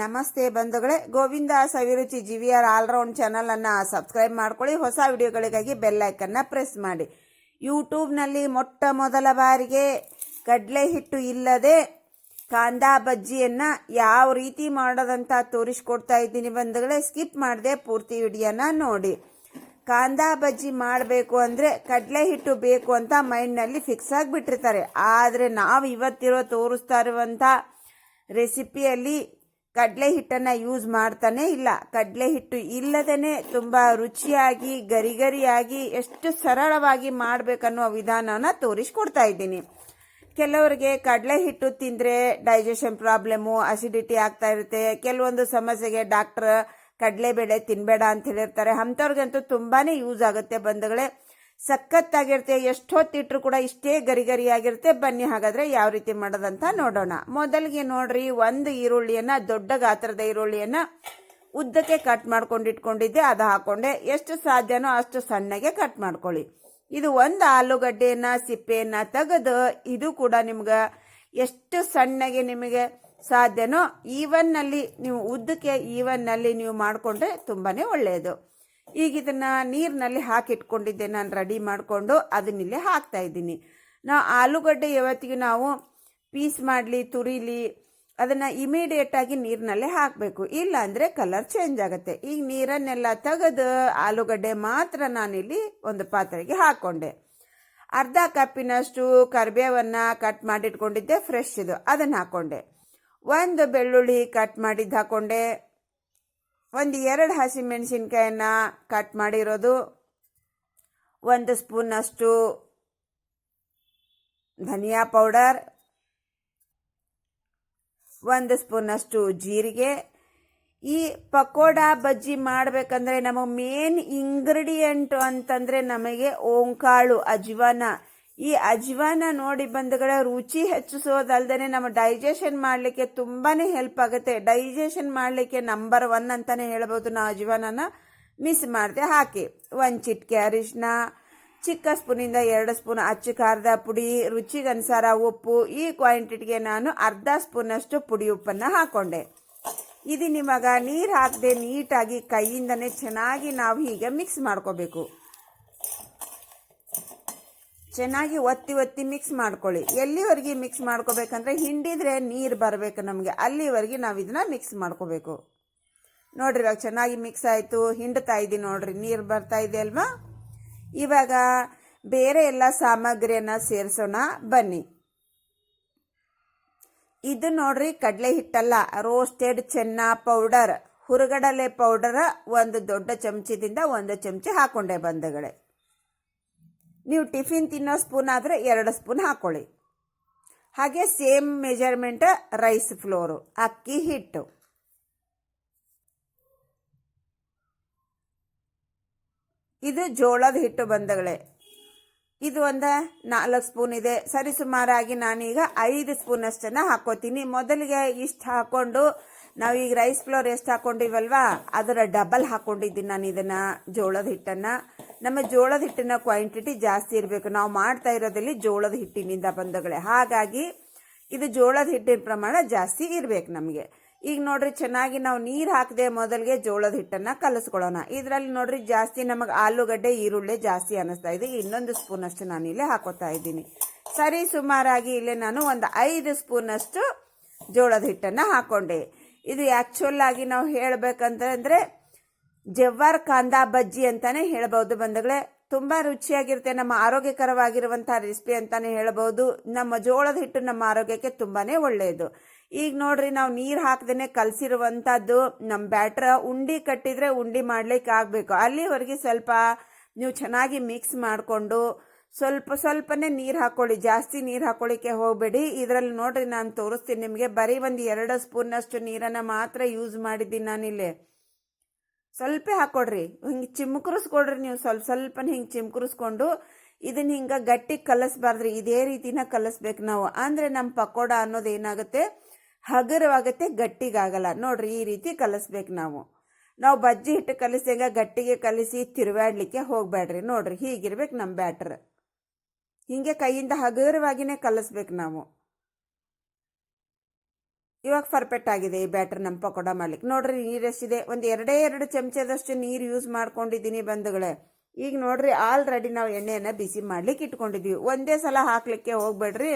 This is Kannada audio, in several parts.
ನಮಸ್ತೆ ಬಂಧುಗಳೇ, Govinda Saviruchi G R allround ಚಾನಲನ್ನು ಸಬ್ಸ್ಕ್ರೈಬ್ ಮಾಡ್ಕೊಳ್ಳಿ, ಹೊಸ ವಿಡಿಯೋಗಳಿಗಾಗಿ ಬೆಲ್ ಐಕನ್ನ ಪ್ರೆಸ್ ಮಾಡಿ. ಯೂಟ್ಯೂಬ್ನಲ್ಲಿ ಮೊಟ್ಟ ಮೊದಲ ಬಾರಿಗೆ ಕಡಲೆ ಹಿಟ್ಟು ಇಲ್ಲದೆ ಕಾಂದಾ ಬಜ್ಜಿಯನ್ನು ಯಾವ ರೀತಿ ಮಾಡೋದಂತ ತೋರಿಸ್ಕೊಡ್ತಾ ಇದ್ದೀನಿ ಬಂಧುಗಳೇ ಸ್ಕಿಪ್ ಮಾಡದೆ ಪೂರ್ತಿ ವಿಡಿಯೋನ ನೋಡಿ. ಕಾಂದಾ ಬಜ್ಜಿ ಮಾಡಬೇಕು ಅಂದರೆ ಕಡಲೆ ಹಿಟ್ಟು ಬೇಕು ಅಂತ ಮೈಂಡ್ನಲ್ಲಿ ಫಿಕ್ಸ್ ಆಗಿಬಿಟ್ಟಿರ್ತಾರೆ. ಆದರೆ ನಾವು ಇವತ್ತಿರೋ ತೋರಿಸ್ತಾ ಇರುವಂಥ ರೆಸಿಪಿಯಲ್ಲಿ ಕಡಲೆ ಹಿಟ್ಟನ್ನು ಯೂಸ್ ಮಾಡ್ತಾನೆ ಇಲ್ಲ. ಕಡಲೆ ಹಿಟ್ಟು ಇಲ್ಲದೇನೆ ತುಂಬ ರುಚಿಯಾಗಿ, ಗರಿಗರಿಯಾಗಿ ಎಷ್ಟು ಸರಳವಾಗಿ ಮಾಡಬೇಕನ್ನೋ ವಿಧಾನನ ತೋರಿಸ್ಕೊಡ್ತಾ ಇದ್ದೀನಿ. ಕೆಲವರಿಗೆ ಕಡಲೆ ಹಿಟ್ಟು ತಿಂದರೆ ಡೈಜೆಷನ್ ಪ್ರಾಬ್ಲಮ್ಮು ಅಸಿಡಿಟಿ ಆಗ್ತಾ ಇರುತ್ತೆ. ಕೆಲವೊಂದು ಸಮಸ್ಯೆಗೆ ಡಾಕ್ಟರ್ ಕಡಲೆಬೇಳೆ ತಿನ್ನಬೇಡ ಅಂತ ಹೇಳಿರ್ತಾರೆ. ಅಂಥವ್ರಿಗಂತೂ ತುಂಬಾ ಯೂಸ್ ಆಗುತ್ತೆ ಬಂಧುಗಳೇ. ಸಖತ್ತಾಗಿರುತ್ತೆ, ಎಷ್ಟೊತ್ತಿಟ್ರು ಕೂಡ ಇಷ್ಟೇ ಗರಿ ಗರಿಯಾಗಿರುತ್ತೆ ಬನ್ನಿ, ಹಾಗಾದ್ರೆ ಯಾವ ರೀತಿ ಮಾಡೋದಂತ ನೋಡೋಣ. ಮೊದಲಿಗೆ ನೋಡ್ರಿ, ಒಂದು ಈರುಳ್ಳಿಯನ್ನ, ದೊಡ್ಡ ಗಾತ್ರದ ಈರುಳ್ಳಿಯನ್ನ ಉದ್ದಕ್ಕೆ ಕಟ್ ಮಾಡ್ಕೊಂಡು ಇಟ್ಕೊಂಡಿದ್ದೆ, ಅದು ಹಾಕೊಂಡೆ. ಎಷ್ಟು ಸಾಧ್ಯನೋ ಅಷ್ಟು ಸಣ್ಣಗೆ ಕಟ್ ಮಾಡ್ಕೊಳ್ಳಿ. ಇದು ಒಂದು ಆಲೂಗಡ್ಡೆಯನ್ನ, ಸಿಪ್ಪೆಯನ್ನ ತೆಗೆದು, ಇದು ಕೂಡ ನಿಮ್ಗೆ ಎಷ್ಟು ಸಣ್ಣಗೆ ನಿಮಗೆ ಸಾಧ್ಯನೋ ಈವನ್ನಲ್ಲಿ ನೀವು ಉದ್ದಕ್ಕೆ ಈವನ್ನಲ್ಲಿ ನೀವು ಮಾಡಿಕೊಂಡ್ರೆ ತುಂಬಾ ಒಳ್ಳೆಯದು. ಈಗ ಇದನ್ನ ನೀರಿನಲ್ಲಿ ಹಾಕಿಟ್ಕೊಂಡಿದ್ದೆ. ನಾನು ರೆಡಿ ಮಾಡಿಕೊಂಡು ಅದನ್ನಿಲ್ಲೇ ಹಾಕ್ತಾ ಇದ್ದೀನಿ. ನಾವು ಆಲೂಗಡ್ಡೆ ಯಾವತ್ತಿಗೂ ನಾವು ಪೀಸ್ ಮಾಡಲಿ, ತುರಿಲಿ, ಅದನ್ನು ಇಮಿಡಿಯೇಟಾಗಿ ನೀರಿನಲ್ಲೇ ಹಾಕಬೇಕು. ಇಲ್ಲ ಅಂದರೆ ಕಲರ್ ಚೇಂಜ್ ಆಗುತ್ತೆ. ಈಗ ನೀರನ್ನೆಲ್ಲ ತೆಗೆದು ಆಲೂಗಡ್ಡೆ ಮಾತ್ರ ನಾನಿಲ್ಲಿ ಒಂದು ಪಾತ್ರೆಗೆ ಹಾಕ್ಕೊಂಡೆ. ಅರ್ಧ ಕಪ್ಪಿನಷ್ಟು ಕರಿಬೇವನ್ನು ಕಟ್ ಮಾಡಿಟ್ಕೊಂಡಿದ್ದೆ ಫ್ರೆಶ್ ಇದು. ಅದನ್ನು ಹಾಕ್ಕೊಂಡೆ. ಒಂದು ಬೆಳ್ಳುಳ್ಳಿ ಕಟ್ ಮಾಡಿದ್ದು ಹಾಕ್ಕೊಂಡೆ ಒಂದು ಎರಡು ಹಸಿಮೆಣಸಿನ್ಕಾಯನ್ನ ಕಟ್ ಮಾಡಿರೋದು. ಒಂದು ಸ್ಪೂನಷ್ಟು ಧನಿಯಾ ಪೌಡರ್. ಒಂದು ಸ್ಪೂನಷ್ಟು ಜೀರಿಗೆ. ಈ ಪಕೋಡ ಬಜ್ಜಿ ಮಾಡಬೇಕಂದ್ರೆ ನಮಗೆ ಮೇನ್ ಇಂಗ್ರೀಡಿಯೆಂಟ್ ಅಂತಂದ್ರೆ ನಮಗೆ ಓಂಕಾಳು, ಅಜ್ವಾನ ಈ ಅಜ್ವಾನ ನೋಡಿ ಬಂಧುಗಳ, ರುಚಿ ಹೆಚ್ಚಿಸೋದಲ್ದೇ ನಮ್ಮ ಡೈಜೆಷನ್ ಮಾಡಲಿಕ್ಕೆ ತುಂಬಾನೇ ಹೆಲ್ಪ್ ಆಗುತ್ತೆ. ಡೈಜೆಷನ್ ಮಾಡಲಿಕ್ಕೆ ನಂಬರ್ ಒನ್ ಅಂತಾನೆ ಹೇಳ್ಬೋದು ನಾವು ಅಜ್ವಾನನ. ಮಿಸ್ ಮಾಡಿದೆ, ಹಾಕಿ. ಒಂದು ಚಿಟಿಕೆ ಅರಿಶಿನ ಚಿಕ್ಕ ಸ್ಪೂನಿಂದ ಎರಡು ಸ್ಪೂನ್ ಅಚ್ಚು ಖಾರದ ಪುಡಿ ರುಚಿಗನುಸಾರ ಉಪ್ಪು. ಈ ಕ್ವಾಂಟಿಟಿಗೆ ನಾನು ಅರ್ಧ ಸ್ಪೂನಷ್ಟು ಪುಡಿ ಉಪ್ಪನ್ನು ಹಾಕೊಂಡೆ. ಇದು ನಿಮಗ ನೀರು ಹಾಕದೆ ನೀಟಾಗಿ ಕೈಯಿಂದನೇ ಚೆನ್ನಾಗಿ ನಾವು ಹೀಗೆ ಮಿಕ್ಸ್ ಮಾಡ್ಕೋಬೇಕು. ಚೆನ್ನಾಗಿ ಒತ್ತಿ ಒತ್ತಿ ಮಿಕ್ಸ್ ಮಾಡ್ಕೊಳ್ಳಿ. ಎಲ್ಲಿವರೆಗೆ ಮಿಕ್ಸ್ ಮಾಡ್ಕೋಬೇಕಂದ್ರೆ ಹಿಂಡಿದ್ರೆ ನೀರು ಬರಬೇಕು ನಮಗೆ. ಅಲ್ಲಿವರೆಗೆ ನಾವು ಇದನ್ನ ಮಿಕ್ಸ್ ಮಾಡ್ಕೋಬೇಕು. ನೋಡ್ರಿ ಇವಾಗ ಚೆನ್ನಾಗಿ ಮಿಕ್ಸ್ ಆಯಿತು. ಹಿಂಡ್ತಾ ಇದ್ದೀನಿ ನೋಡ್ರಿ. ನೀರು ಬರ್ತಾ ಇದೆ ಅಲ್ವಾ? ಇವಾಗ ಬೇರೆ ಎಲ್ಲ ಸಾಮಗ್ರಿಯನ್ನ ಸೇರಿಸೋಣ. ಬನ್ನಿ. ಇದು ನೋಡ್ರಿ ಕಡಲೆ ಹಿಟ್ಟಲ್ಲ. ರೋಸ್ಟೆಡ್ ಚೆನ್ನ ಪೌಡರ್ ಹುರುಗಡಲೆ ಪೌಡರ್ ಒಂದು ದೊಡ್ಡ ಚಮಚದಿಂದ ಒಂದು ಚಮಚ ಹಾಕೊಂಡೆ ಬಂಧುಗಳೇ. ನೀವು ಟಿಫಿನ್ ತಿನ್ನೋ ಸ್ಪೂನ್ ಆದರೆ ಎರಡು ಸ್ಪೂನ್ ಹಾಕ್ಕೊಳ್ಳಿ ಹಾಗೆ ಸೇಮ್ ಮೆಜರ್ಮೆಂಟ್ ರೈಸ್ ಫ್ಲೋರು, ಅಕ್ಕಿ, ಹಿಟ್ಟು. ಇದು ಜೋಳದ ಹಿಟ್ಟು ಬಂದಗಳೇ. ಇದು ಒಂದು ನಾಲ್ಕು ಸ್ಪೂನ್ ಇದೆ. ಸರಿ, ಸುಮಾರಾಗಿ ನಾನೀಗ ಐದು ಸ್ಪೂನ್ ಅಷ್ಟನ್ನು ಹಾಕೋತೀನಿ. ಮೊದಲಿಗೆ ಇಷ್ಟು ನಾವು ಈಗ ರೈಸ್ ಫ್ಲೋರ್ ಎಷ್ಟು ಹಾಕ್ಕೊಂಡಿವಲ್ವಾ ಅದರ ಡಬಲ್ ಹಾಕೊಂಡಿದ್ದೀನಿ ನಾನು ಇದನ್ನು, ಜೋಳದ ಹಿಟ್ಟನ್ನ. ನಮ್ಮ ಜೋಳದ ಹಿಟ್ಟಿನ ಕ್ವಾಂಟಿಟಿ ಜಾಸ್ತಿ ಇರಬೇಕು. ನಾವು ಮಾಡ್ತಾ ಇರೋದಲ್ಲಿ ಜೋಳದ ಹಿಟ್ಟಿನಿಂದ ಬಂದಗಳೇ. ಹಾಗಾಗಿ ಇದು ಜೋಳದ ಹಿಟ್ಟಿನ ಪ್ರಮಾಣ ಜಾಸ್ತಿ ಇರಬೇಕು ನಮಗೆ. ಈಗ ನೋಡ್ರಿ, ಚೆನ್ನಾಗಿ ನಾವು ನೀರು ಹಾಕದೆ ಮೊದಲಿಗೆ ಜೋಳದ ಹಿಟ್ಟನ್ನ ಕಲಸ್ಕೊಳ್ಳೋಣ. ಇದರಲ್ಲಿ ನೋಡ್ರಿ, ಜಾಸ್ತಿ ನಮಗೆ ಆಲೂಗಡ್ಡೆ, ಈರುಳ್ಳಿ ಜಾಸ್ತಿ ಅನಿಸ್ತಾ ಇದೆ. ಇನ್ನೊಂದು ಸ್ಪೂನ್ ಅಷ್ಟು ನಾನು ಇಲ್ಲೇ ಹಾಕೋತಾ ಇದ್ದೀನಿ. ಸರಿ, ಸುಮಾರಾಗಿ ಇಲ್ಲೇ ನಾನು ಒಂದು ಐದು ಸ್ಪೂನಷ್ಟು ಜೋಳದ ಹಿಟ್ಟನ್ನ ಹಾಕೊಂಡೆ. ಇದು ಆಕ್ಚುಲ್ ಆಗಿ ನಾವು ಹೇಳ್ಬೇಕಂತಂದ್ರೆ ಜವ್ವಾರ್ ಕಾಂದಾ ಬಜ್ಜಿ ಅಂತಾನೆ ಹೇಳಬಹುದು ಬಂಧುಗಳೇ. ತುಂಬಾ ರುಚಿಯಾಗಿರುತ್ತೆ, ನಮ್ಮ ಆರೋಗ್ಯಕರವಾಗಿರುವಂತಹ ರೆಸಿಪಿ ಅಂತಾನೆ ಹೇಳಬಹುದು ನಮ್ಮ ಜೋಳದ ಹಿಟ್ಟು ನಮ್ಮ ಆರೋಗ್ಯಕ್ಕೆ ತುಂಬಾನೇ ಒಳ್ಳೆಯದು. ಈಗ ನೋಡ್ರಿ, ನಾವು ನೀರು ಹಾಕ್ದೇನೆ ಕಲಸಿರುವಂಥದ್ದು ನಮ್ಮ ಬ್ಯಾಟ್ರ. ಉಂಡಿ ಕಟ್ಟಿದ್ರೆ ಉಂಡಿ ಮಾಡ್ಲಿಕ್ಕೆ ಆಗಬೇಕು. ಅಲ್ಲಿವರೆಗೆ ಸ್ವಲ್ಪ ನೀವು ಚೆನ್ನಾಗಿ ಮಿಕ್ಸ್ ಮಾಡಿಕೊಂಡು ಸ್ವಲ್ಪ ಸ್ವಲ್ಪನೇ ನೀರು ಹಾಕೊಳ್ಳಿ. ಜಾಸ್ತಿ ನೀರು ಹಾಕೊಳ್ಳಿಕ್ಕೆ ಹೋಗಬೇಡಿ. ಇದರಲ್ಲಿ ನೋಡ್ರಿ, ನಾನು ತೋರಿಸ್ತೀನಿ ನಿಮಗೆ. ಬರೀ ಒಂದು ಎರಡು ಸ್ಪೂನಷ್ಟು ನೀರನ್ನು ಮಾತ್ರ ಯೂಸ್ ಮಾಡಿದ್ದೀನಿ ನಾನಿಲ್ಲಿ. ಸ್ವಲ್ಪ ಹಾಕೊಡ್ರಿ. ಹಿಂಗೆ ಚಿಮ್ಕರಿಸ್ಕೊಡ್ರಿ ನೀವು ಸ್ವಲ್ಪ ಸ್ವಲ್ಪನೇ ಹಿಂಗೆ ಚಿಮ್ಕರಿಸ್ಕೊಂಡು ಇದನ್ನ ಹಿಂಗೆ ಗಟ್ಟಿ ಕಲಸ್ಬಾರ್ದ್ರಿ. ಇದೇ ರೀತಿನ ಕಲಸ್ಬೇಕು ನಾವು. ಅಂದರೆ ನಮ್ಮ ಪಕೋಡ ಅನ್ನೋದು ಏನಾಗುತ್ತೆ? ಹಗುರವಾಗುತ್ತೆ, ಗಟ್ಟಿಗಾಗಲ್ಲ. ನೋಡ್ರಿ, ಈ ರೀತಿ ಕಲಸ್ಬೇಕು ನಾವು. ನಾವು ಬಜ್ಜಿ ಹಿಟ್ಟು ಕಲಿಸಿದಾಗ ಗಟ್ಟಿಗೆ ಕಲಿಸಿ ತಿರುವಾಡ್ಲಿಕ್ಕೆ ಹೋಗ್ಬೇಡ್ರಿ ನೋಡ್ರಿ, ಹೀಗಿರ್ಬೇಕು ನಮ್ಮ ಬ್ಯಾಟ್ರ್. ಹಿಂಗೆ ಕೈಯಿಂದ ಹಗುರವಾಗಿನೇ ಕಲಸ್ಬೇಕು ನಾವು. ಇವಾಗ ಪರ್ಫೆಕ್ಟ್ ಆಗಿದೆ ಈ ಬ್ಯಾಟರ್ ನಮ್ಮ ಪಕೋಡ ಮಾಡ್ಲಿಕ್ಕೆ. ನೋಡ್ರಿ, ನೀರು ಎಷ್ಟಿದೆ? ಒಂದು ಎರಡೇ ಎರಡು ಚಮಚದಷ್ಟು ನೀರು ಯೂಸ್ ಮಾಡ್ಕೊಂಡಿದ್ದೀನಿ ಬಂಧುಗಳೇ. ಈಗ ನೋಡ್ರಿ ಆಲ್ರೆಡಿ ನಾವು ಎಣ್ಣೆಯನ್ನು ಬಿಸಿ ಮಾಡ್ಲಿಕ್ಕೆ ಇಟ್ಕೊಂಡಿದ್ವಿ. ಒಂದೇ ಸಲ ಹಾಕ್ಲಿಕ್ಕೆ ಹೋಗ್ಬೇಡ್ರಿ.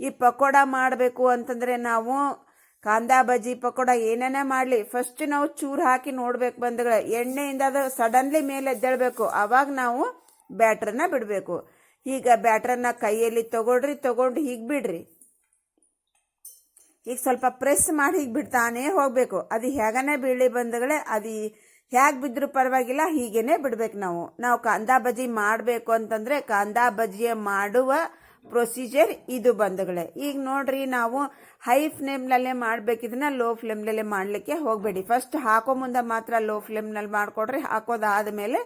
ಈ ಪಕೋಡ ಮಾಡಬೇಕು ಅಂತಂದರೆ ನಾವು ಕಾಂದಾ ಬಜ್ಜಿ ಪಕೋಡ ಏನೇನೇ ಮಾಡಲಿ ಫಸ್ಟ್ ನಾವು ಚೂರು ಹಾಕಿ ನೋಡ್ಬೇಕು ಬಂಧುಗಳೇ. ಎಣ್ಣೆಯಿಂದ ಅದು ಸಡನ್ಲಿ ಮೇಲೆ ಎದ್ದೇಳಬೇಕು. ಅವಾಗ ನಾವು ಬ್ಯಾಟ್ರನ್ನ ಬಿಡಬೇಕು. ಈಗ ಬ್ಯಾಟ್ರನ್ನ ಕೈಯಲ್ಲಿ ತಗೊಳ್ರಿ, ತಗೊಂಡು ಹೀಗೆ ಬಿಡ್ರಿ ಈಗ ಸ್ವಲ್ಪ ಪ್ರೆಸ್ ಮಾಡಿ ಹೀಗೆ ಬಿಡ್ತಾನೆ ಹೋಗಬೇಕು. ಅದು ಹೇಗನೇ ಬೀಳಿ ಬಂದಗಳೇ ಅದು ಹೇಗೆ ಬಿದ್ದರೂ ಪರವಾಗಿಲ್ಲ, ಹೀಗೇನೆ ಬಿಡ್ಬೇಕು ನಾವು. ನಾವು ಕಾಂದಾ ಬಜ್ಜಿ ಮಾಡಬೇಕು ಅಂತಂದರೆ ಕಾಂದಾ ಬಜ್ಜಿ ಮಾಡುವ ಪ್ರೊಸೀಜರ್ ಇದು ಬಂದಗಳೇ ಈಗ ನೋಡ್ರಿ ನಾವು ಹೈ ಫ್ಲೇಮ್ನಲ್ಲೇ ಇದನ್ನು ಲೋ ಫ್ಲೇಮ್ನಲ್ಲೇ ಮಾಡಲಿಕ್ಕೆ ಹೋಗಬೇಡಿ. ಫಸ್ಟ್ ಹಾಕೋ ಮುಂದೆ ಮಾತ್ರ ಲೋ ಫ್ಲೇಮ್ನಲ್ಲಿ ಹಾಕೋದಾದ ಮೇಲೆ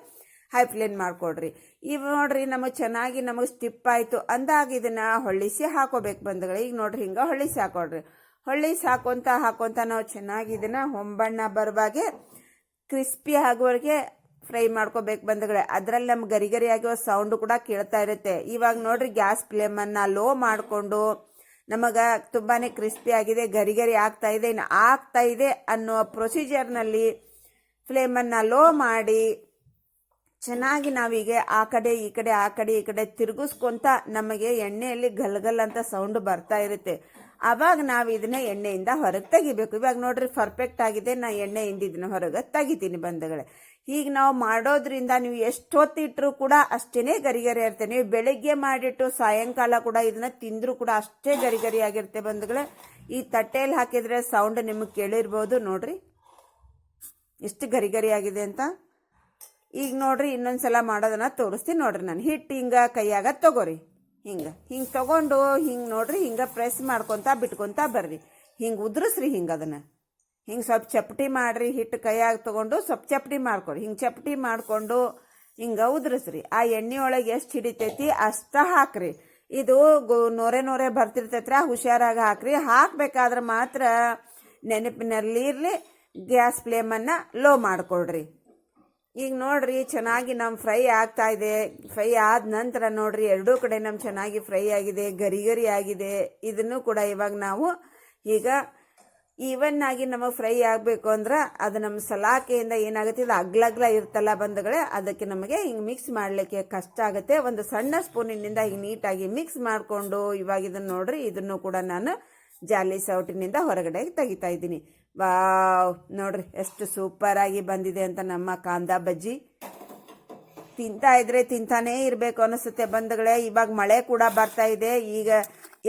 ಹೈ ಫ್ಲೇಮ್ ಮಾಡಿಕೊಡ್ರಿ. ಈಗ ನೋಡ್ರಿ ನಮಗೆ ಚೆನ್ನಾಗಿ ನಮಗೆ ಸ್ಟಿಪ್ ಆಯಿತು. ಅಂದಾಗ ಇದನ್ನು ಹೊಳಿಸಿ ಹಾಕೋಬೇಕು ಬಂಧುಗಳೇ. ಈಗ ನೋಡ್ರಿ ಹಿಂಗೆ ಹೊಳಿಸಿ ಹಾಕೊಡ್ರಿ. ಹೊಳ್ಳಿಸಿ ಸಾಕೊಂತ ಹಾಕೊಂತ ನಾವು ಚೆನ್ನಾಗಿ ಇದನ್ನ ಹೊಂಬಣ್ಣ ಬರುವಾಗೆ ಕ್ರಿಸ್ಪಿ ಆಗುವವರೆಗೆ ಫ್ರೈ ಮಾಡ್ಕೋಬೇಕು ಬಂದಗಳೇ ಅದರಲ್ಲಿ ನಮ್ಗೆ ಗರಿ ಗರಿ ಆಗಿರೋ ಸೌಂಡ್ ಕೂಡ ಕೇಳ್ತಾ ಇರುತ್ತೆ. ಇವಾಗ ನೋಡ್ರಿ ಗ್ಯಾಸ್ ಫ್ಲೇಮನ್ನು ಲೋ ಮಾಡಿಕೊಂಡು ನಮಗೆ ತುಂಬಾ ಕ್ರಿಸ್ಪಿ ಆಗಿದೆ ಗರಿ ಗರಿ ಆಗ್ತಾ ಇದೆ, ಇನ್ನು ಆಗ್ತಾ ಇದೆ ಅನ್ನೋ ಪ್ರೊಸೀಜರ್ನಲ್ಲಿ ಫ್ಲೇಮನ್ನು ಲೋ ಮಾಡಿ ಚೆನ್ನಾಗಿ ನಾವೀಗ ಆ ಕಡೆ, ಈ ಕಡೆ, ಆ ಕಡೆ, ಈ ಕಡೆ ತಿರುಗಿಸ್ಕೊಂತ ನಮಗೆ ಎಣ್ಣೆಯಲ್ಲಿ ಗಲ್ಗಲ್ ಅಂತ ಸೌಂಡ್ ಬರ್ತಾ ಇರುತ್ತೆ. ಆವಾಗ ನಾವು ಇದನ್ನ ಎಣ್ಣೆಯಿಂದ ಹೊರಗೆ ತೆಗಿಬೇಕು. ಇವಾಗ ನೋಡ್ರಿ ಪರ್ಫೆಕ್ಟ್ ಆಗಿದೆ, ನಾ ಎಣ್ಣೆಯಿಂದ ಇದನ್ನ ಹೊರಗೆ ತೆಗಿತೀನಿ ಬಂಧುಗಳೇ. ಈಗ ನಾವು ಮಾಡೋದ್ರಿಂದ ನೀವು ಎಷ್ಟೊತ್ತಿಟ್ಟರೂ ಕೂಡ ಅಷ್ಟೇ ಗರಿಗರಿ ಇರುತ್ತೆ. ನೀವು ಬೆಳಿಗ್ಗೆ ಮಾಡಿಟ್ಟು ಸಾಯಂಕಾಲ ಕೂಡ ಇದನ್ನ ತಿಂದರೂ ಕೂಡ ಅಷ್ಟೇ ಗರಿಗರಿ ಆಗಿರುತ್ತೆ ಬಂಧುಗಳೇ. ಈ ತಟ್ಟೆಯಲ್ಲಿ ಹಾಕಿದ್ರೆ ಸೌಂಡ್ ನಿಮಗೆ ಕೇಳಿರ್ಬೋದು ನೋಡ್ರಿ. ಎಷ್ಟು ಗರಿಗರಿ ಆಗಿದೆ ಅಂತ. ಈಗ ನೋಡ್ರಿ ಇನ್ನೊಂದ್ಸಲ ಮಾಡೋದನ್ನ ತೋರಿಸ್ತೀನಿ ನೋಡ್ರಿ ನಾನು. ಹಿಟ್ಟು ಹಿಂಗೆ ಕೈಯಾಗ ತಗೋರಿ. ಹಿಂಗೆ. ಹಿಂಗೆ ತಗೊಂಡು, ಹಿಂಗೆ ನೋಡ್ರಿ, ಹಿಂಗೆ ಪ್ರೆಸ್ ಮಾಡ್ಕೊತ, ಬಿಟ್ಕೊತ ಬರ್ರಿ. ಹಿಂಗೆ ಉದ್ರಸ್ರಿ ಹಿಂಗೆ ಅದನ್ನು. ಹಿಂಗೆ ಸ್ವಲ್ಪ ಚಪ್ಪಟಿ ಮಾಡ್ರಿ, ಹಿಟ್ಟು ಕೈಯಾಗ ತಗೊಂಡು ಸ್ವಲ್ಪ ಚಪ್ಪಟಿ ಮಾಡ್ಕೊಡ್ರಿ ಹಿಂಗೆ ಚಪ್ಪಟಿ ಮಾಡಿಕೊಂಡು ಹಿಂಗೆ ಉದ್ರಸ್ರಿ. ಆ ಎಣ್ಣೆ ಒಳಗೆ ಎಷ್ಟು ಹಿಡಿತೈತಿ ಅಷ್ಟ ಹಾಕ್ರಿ. ಇದು ನೋರೆ ನೊರೆ ನೊರೆ ಬರ್ತಿರ್ತೈತ್ರ ಹುಷಾರಾಗಿ ಹಾಕ್ರಿ. ಹಾಕ್ಬೇಕಾದ್ರೆ ಮಾತ್ರ ನೆನಪಿನಲ್ಲಿ ಇರಲಿ ಗ್ಯಾಸ್ ಫ್ಲೇಮನ್ನು ಲೋ ಮಾಡಿಕೊಡ್ರಿ ಈಗ ನೋಡ್ರಿ, ಚೆನ್ನಾಗಿ ನಮ್ಮ ಫ್ರೈ ಆಗ್ತಾ ಇದೆ. ಫ್ರೈ ಆದ ನಂತರ ನೋಡ್ರಿ, ಎರಡೂ ಕಡೆ ನಮ್ಮ ಚೆನ್ನಾಗಿ ಫ್ರೈ ಆಗಿದೆ, ಗರಿ ಗರಿ ಆಗಿದೆ. ಇದನ್ನು ಕೂಡ ಇವಾಗ ನಾವು ಈಗ ಈವನ್ ಆಗಿ ನಮಗೆ ಫ್ರೈ ಆಗಬೇಕು ಅಂದ್ರೆ ಅದು ನಮ್ಮ ಸಲಾಕೆಯಿಂದ ಏನಾಗುತ್ತೆ, ಇದು ಅಗ್ಲಗ್ಲ ಇರ್ತಲ್ಲ ಬಂಧುಗಳೇ ಅದಕ್ಕೆ ನಮಗೆ ಹಿಂಗೆ ಮಿಕ್ಸ್ ಮಾಡಲಿಕ್ಕೆ ಕಷ್ಟ ಆಗುತ್ತೆ. ಒಂದು ಸಣ್ಣ ಸ್ಪೂನಿನಿಂದ ಹಿಂಗೆ ನೀಟಾಗಿ ಮಿಕ್ಸ್ ಮಾಡಿಕೊಂಡು ಇವಾಗ ಇದನ್ನು ನೋಡ್ರಿ, ಇದನ್ನು ಕೂಡ ನಾನು ಜಾಲಿ ಸೌಟಿನಿಂದ ಹೊರಗಡೆ ತೆಗಿತಾ ಇದ್ದೀನಿ. ವಾವ್. ನೋಡ್ರಿ, ಎಷ್ಟು ಸೂಪರಾಗಿ ಬಂದಿದೆ ಅಂತ ನಮ್ಮ ಕಾಂದ ಬಜ್ಜಿ. ತಿಂತಾ ಇದ್ರೆ ತಿಂತಾನೇ ಇರಬೇಕು ಅನಿಸುತ್ತೆ ಬಂಧುಗಳೇ. ಇವಾಗ ಮಳೆ ಕೂಡ ಬರ್ತಾ ಇದೆ. ಈಗ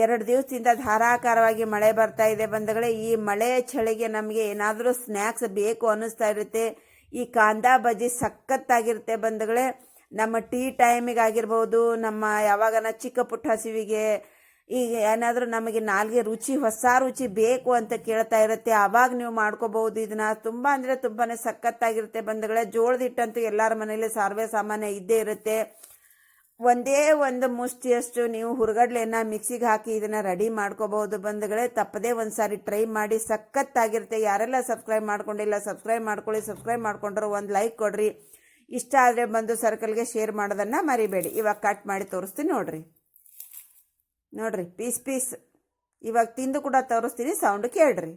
ಎರಡು ದಿವಸದಿಂದ ಧಾರಾಕಾರವಾಗಿ ಮಳೆ ಬರ್ತಾ ಇದೆ ಬಂಧುಗಳೇ. ಈ ಮಳೆ ಚಳಿಗೆ ನಮಗೆ ಏನಾದರೂ ಸ್ನ್ಯಾಕ್ಸ್ ಬೇಕು ಅನ್ನಿಸ್ತಾ ಇರುತ್ತೆ. ಈ ಕಾಂದ ಬಜ್ಜಿ ಸಖತ್ತಾಗಿರುತ್ತೆ ಬಂಧುಗಳೇ. ನಮ್ಮ ಟೀ ಟೈಮಿಗೆ ಆಗಿರ್ಬೋದು, ನಮ್ಮ ಯಾವಾಗನ ಚಿಕ್ಕ ಪುಟ್ಟ ಹಸಿವಿಗೆ ಈಗ ಏನಾದರೂ ನಮಗೆ ನಾಲ್ಗೆ ರುಚಿ, ಹೊಸ ರುಚಿ ಬೇಕು ಅಂತ ಕೇಳ್ತಾ ಇರುತ್ತೆ ಆವಾಗ ನೀವು ಮಾಡ್ಕೋಬಹುದು. ಇದನ್ನ ತುಂಬ ಅಂದರೆ ತುಂಬಾನೇ ಸಖತ್ತಾಗಿರುತ್ತೆ ಬಂಧುಗಳೇ. ಜೋಳದ ಹಿಟ್ಟಂತೂ ಎಲ್ಲರ ಮನೆಯಲ್ಲಿ ಸರ್ವೇ ಸಾಮಾನ್ಯ ಇದ್ದೇ ಇರುತ್ತೆ. ಒಂದೇ ಒಂದು ಮುಷ್ಟಿಯಷ್ಟು ನೀವು ಹುರುಗಡ್ಲೆನ ಮಿಕ್ಸಿಗೆ ಹಾಕಿ ಇದನ್ನ ರೆಡಿ ಮಾಡ್ಕೋಬಹುದು ಬಂಧುಗಳೇ. ತಪ್ಪದೇ ಒಂದ್ಸಾರಿ ಟ್ರೈ ಮಾಡಿ, ಸಖತ್ತಾಗಿರುತ್ತೆ. ಯಾರೆಲ್ಲ ಸಬ್ಸ್ಕ್ರೈಬ್ ಮಾಡ್ಕೊಂಡಿಲ್ಲ, ಸಬ್ಸ್ಕ್ರೈಬ್ ಮಾಡ್ಕೊಳ್ಳಿ, ಸಬ್ಸ್ಕ್ರೈಬ್ ಮಾಡ್ಕೊಂಡ್ರೆ ಒಂದು ಲೈಕ್ ಕೊಡ್ರಿ. ಇಷ್ಟ ಆದರೆ ಬಂದು ಸರ್ಕಲ್ಗೆ ಶೇರ್ ಮಾಡೋದನ್ನ ಮರಿಬೇಡಿ. ಇವಾಗ ಕಟ್ ಮಾಡಿ ತೋರಿಸ್ತೀನಿ ನೋಡ್ರಿ. ನೋಡ್ರಿ, ಪೀಸ್ ಪೀಸ್. ಇವಾಗ ತಿಂದು ಕೂಡ ತೋರಿಸ್ತೀನಿ ಸೌಂಡ್ ಕೇಳ್ರಿ.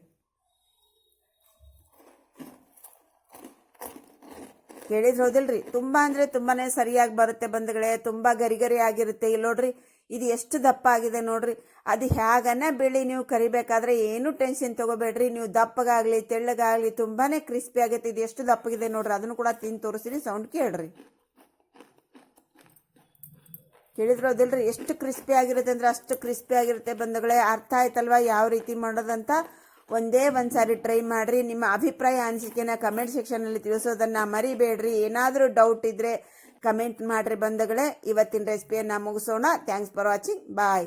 ಕೇಳಿದ್ರೆ ಹೌದಿಲ್ರಿ? ತುಂಬ ಅಂದರೆ ತುಂಬಾನೇ ಸರಿಯಾಗಿ ಬರುತ್ತೆ ಬಂಧುಗಳೇ, ತುಂಬ ಗರಿ ಗರಿ ಆಗಿರುತ್ತೆ. ಇಲ್ಲಿ ನೋಡ್ರಿ, ಇದು ಎಷ್ಟು ದಪ್ಪ ಆಗಿದೆ ನೋಡ್ರಿ. ಅದು ಹೇಗನ್ನ ಬೆಳಿ ನೀವು ಕರಿಬೇಕಾದ್ರೆ ಏನು ಟೆನ್ಷನ್ ತಗೋಬೇಡ್ರಿ. ನೀವು ದಪ್ಪಗಾಗಲಿ, ತೆಳ್ಳಗಾಗಲಿ, ತುಂಬಾನೇ ಕ್ರಿಸ್ಪಿ ಆಗುತ್ತೆ. ಇದು ಎಷ್ಟು ದಪ್ಪಗಿದೆ ನೋಡ್ರಿ. ಅದನ್ನು ಕೂಡ ತಿಂದು ತೋರಿಸ್ತೀನಿ ಸೌಂಡ್ ಕೇಳ್ರಿ. ಕೇಳಿದ್ರು ಅದಿಲ್ರಿ, ಎಷ್ಟು ಕ್ರಿಸ್ಪಿ ಆಗಿರುತ್ತೆ ಅಂದ್ರೆ ಅಷ್ಟು ಕ್ರಿಸ್ಪಿ ಆಗಿರುತ್ತೆ ಬಂಧುಗಳೇ, ಅರ್ಥ ಆಯ್ತಲ್ವಾ ಯಾವ ರೀತಿ ಮಾಡೋದಂತ? ಒಂದೇ ಒಂದು ಸಾರಿ ಟ್ರೈ ಮಾಡಿರಿ, ನಿಮ್ಮ ಅಭಿಪ್ರಾಯ ಅನಿಸಿಕೆನ ಕಮೆಂಟ್ ಸೆಕ್ಷನಲ್ಲಿ ತಿಳಿಸೋದನ್ನು ಮರಿಬೇಡ್ರಿ. ಏನಾದರೂ ಡೌಟ್ ಇದ್ದರೆ ಕಮೆಂಟ್ ಮಾಡಿರಿ ಬಂಧುಗಳೇ. ಇವತ್ತಿನ ರೆಸಿಪಿಯನ್ನು ಮುಗಿಸೋಣ. Thanks for watching bye